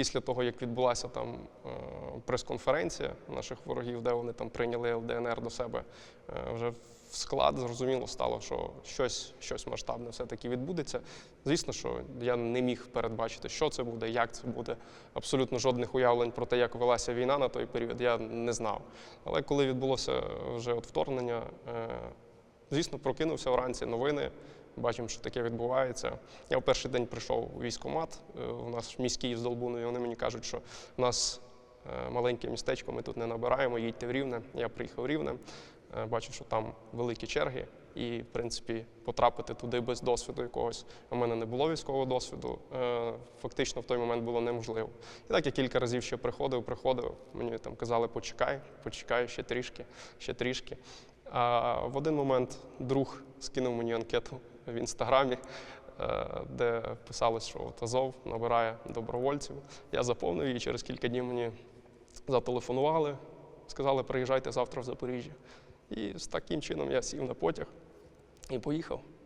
після того, як відбулася там е, прес-конференція наших ворогів, де вони там прийняли ЛДНР до себе, е, вже в склад зрозуміло стало, що щось, щось масштабне все-таки відбудеться. Звісно, що я не міг передбачити, що це буде, як це буде. Абсолютно жодних уявлень про те, як велася війна на той період, я не знав. Але коли відбулося вже от вторгнення, е, звісно, прокинувся вранці новини. Бачимо, що таке відбувається. Я в перший день прийшов у військкомат. е, У нас міський з Долбуною. Вони мені кажуть, що в нас е, маленьке містечко, ми тут не набираємо, їдьте в Рівне. Я приїхав в Рівне, е, бачу, що там великі черги, і, в принципі, потрапити туди без досвіду якогось. У мене не було військового досвіду. Фактично в той момент було неможливо. І так я кілька разів ще приходив, приходив. Мені там казали, почекай, почекай ще трішки, ще трішки. А в один момент друг скинув мені анкету в інстаграмі, е, де писалось, що от Азов набирає добровольців. Я заповнив її, через кілька днів мені зателефонували, сказали, приїжджайте завтра в Запоріжжя. І з таким чином я сів на потяг і поїхав.